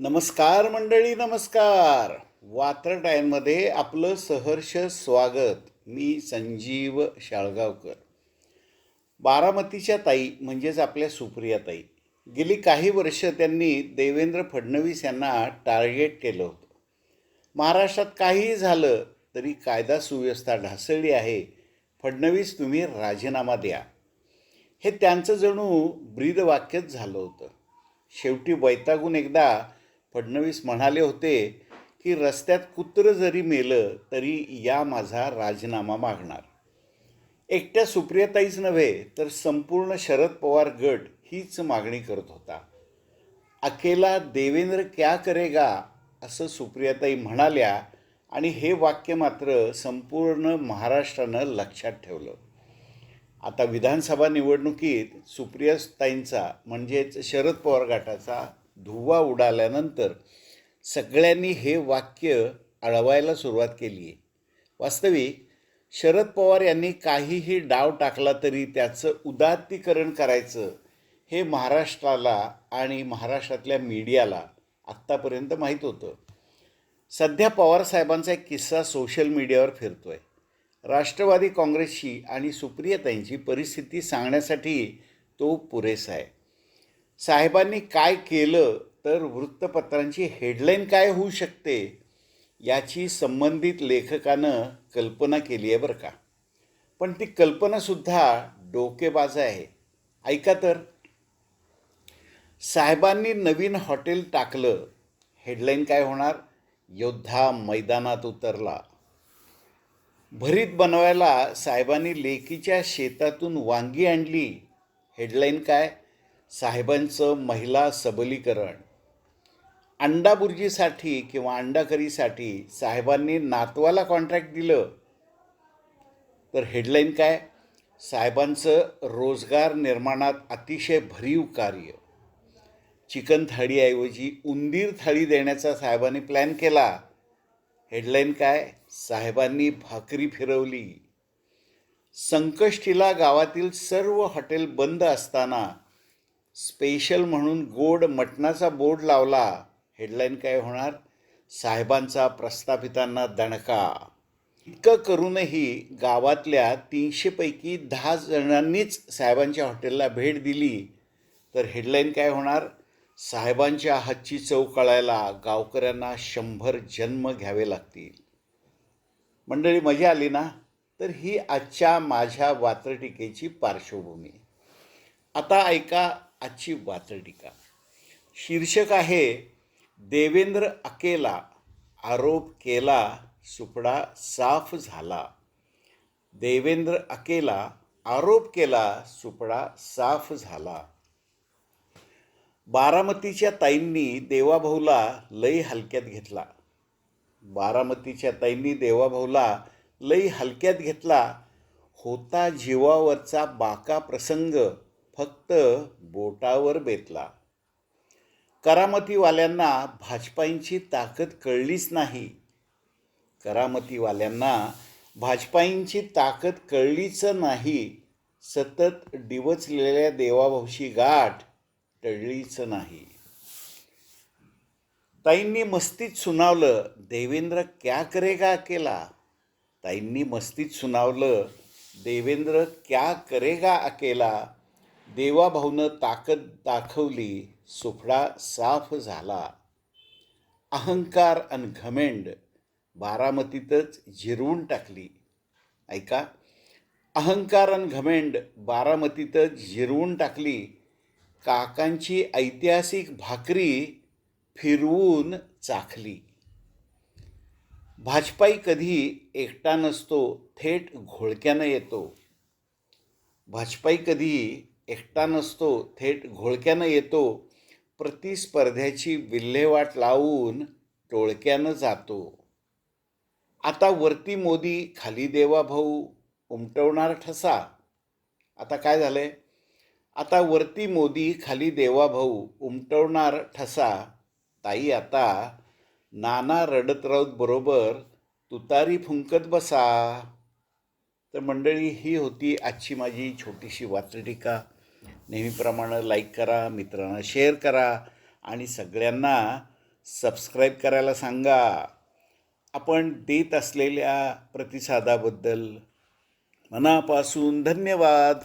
नमस्कार मंडळी नमस्कार. वात्र टाईममध्ये आपलं सहर्ष स्वागत. मी संजीव शाळगावकर. बारामतीच्या ताई म्हणजेच आपल्या सुप्रिया ताई. गेली काही वर्ष त्यांनी देवेंद्र फडणवीस यांना टार्गेट केलं होतं. महाराष्ट्रात काहीही झालं तरी कायदा सुव्यवस्था ढासळली आहे. फडणवीस तुम्ही राजीनामा द्या. हे त्यांचं जणू ब्रीदवाक्यच झालं होतं. शेवटी वैतागून एकदा फडणवीस म्हणाले होते की रस्त्यात कुत्रं जरी मेलं तरी या माझा राजीनामा मागणार. एकट्या सुप्रियाताईच नव्हे तर संपूर्ण शरद पवार गट हीच मागणी करत होता. अकेला देवेंद्र क्या करेगा असं सुप्रियाताई म्हणाल्या आणि हे वाक्य मात्र संपूर्ण महाराष्ट्रानं लक्षात ठेवलं. आता विधानसभा निवडणुकीत सुप्रियाताईंचा म्हणजेच शरद पवार गटाचा धुव्वा उडाल्यानंतर सगळ्यांनी हे वाक्य अळवायला सुरुवात केली आहे. वास्तविक शरद पवार यांनी काहीही डाव टाकला तरी त्याचं उदात्तीकरण करायचं हे महाराष्ट्राला आणि महाराष्ट्रातल्या मीडियाला आत्तापर्यंत माहीत होतं. सध्या पवारसाहेबांचा एक किस्सा सोशल मीडियावर फिरतो आहे राष्ट्रवादी काँग्रेसची आणि सुप्रियताईंची परिस्थिती सांगण्यासाठी तो पुरेसा आहे. साहेबांनी काय केलं तर वृत्तपत्रांची हेडलाईन काय होऊ शकते याची संबंधित लेखकानं कल्पना केली आहे बरं का. पण ती कल्पनासुद्धा डोकेबाज आहे. ऐका तर. साहेबांनी नवीन हॉटेल टाकलं. हेडलाईन काय होणार? योद्धा मैदानात उतरला. भरीत बनवायला साहेबांनी लेकीच्या शेतातून वांगी आणली. हेडलाईन काय? साहेबांचं महिला सबलीकरण. अंडाबुर्जीसाठी किंवा अंडाकरीसाठी साहेबांनी नातवाला कॉन्ट्रॅक्ट दिलं. तर हेडलाईन काय? साहेबांचं रोजगार निर्माणात अतिशय भरीव कार्य. चिकन थाळीऐवजी उंदीर थाळी देण्याचा साहेबांनी प्लॅन केला. हेडलाईन काय? साहेबांनी भाकरी फिरवली. संकष्टीला गावातील सर्व हॉटेल बंद असताना स्पेशल म्हणून गोड मटणाचा बोर्ड लावला. हेडलाईन काय होणार? साहेबांचा प्रस्थापितांना दणका. इतकं करूनही गावातल्या तीनशेपैकी दहा जणांनीच साहेबांच्या हॉटेलला भेट दिली. तर हेडलाईन काय होणार? साहेबांच्या हातची चव कळायला गावकऱ्यांना शंभर जन्म घ्यावे लागतील. मंडळी मजा आली ना? तर ही आजच्या माझ्या वात्रटिकेची पार्श्वभूमी. आता ऐका आजची वात्रटिका शीर्षक आहे देवेंद्र अकेला आरोप केला सुपडा साफ झाला. देवेंद्र अकेला आरोप केला सुपडा साफ झाला. बारामतीच्या ताईंनी देवाभाऊला लई हलक्यात घेतला. बारामतीच्या ताईंनी देवाभाऊला लई हलक्यात घेतला. होता जीवावरचा बाका प्रसंग फक्त बोटावर बेतला. करामतीवाल्यांना भाजपाईंची ताकद कळलीच नाही. करामतीवाल्यांना भाजपाईंची ताकद कळलीच नाही. सतत डिवचलेल्या देवाभाऊशी गाठ टळलीच नाही. ताईंनी मस्तीत सुनावलं देवेंद्र क्या करेगा अकेला? ताईंनी मस्तीत सुनावलं देवेंद्र क्या करेगा अकेला? देवाभाऊनं ताकद दाखवली सुफडा साफ झाला. अहंकार आणि घमेंड बारामतीतच झिरवून टाकली. ऐका अहंकार आणि घमेंड बारामतीतच जिरवून टाकली. काकांची ऐतिहासिक भाकरी फिरवून चाखली. भाजपाई कधी एकटा नसतो थेट घोळक्यानं येतो. भाजपाई कधी एकटा नसतो थेट घोळक्यानं येतो. प्रतिस्पर्ध्याची विल्हेवाट लावून टोळक्यानं जातो. आता वरती मोदी खाली देवा भाऊ उमटवणार ठसा. आता काय झालंय? आता वरती मोदी खाली देवा भाऊ उमटवणार ठसा. ताई आता नाना रडत राऊत बरोबर तुतारी फुंकत बसा. तर मंडळी ही होती आजची माझी छोटीशी वात्रटिका नेहमीप्रमाणे लाईक करा मित्रांना शेअर करा आणि सगळ्यांना सबस्क्राईब करायला सांगा. आपण देत असलेल्या प्रतिसादाबद्दल मनापासून धन्यवाद.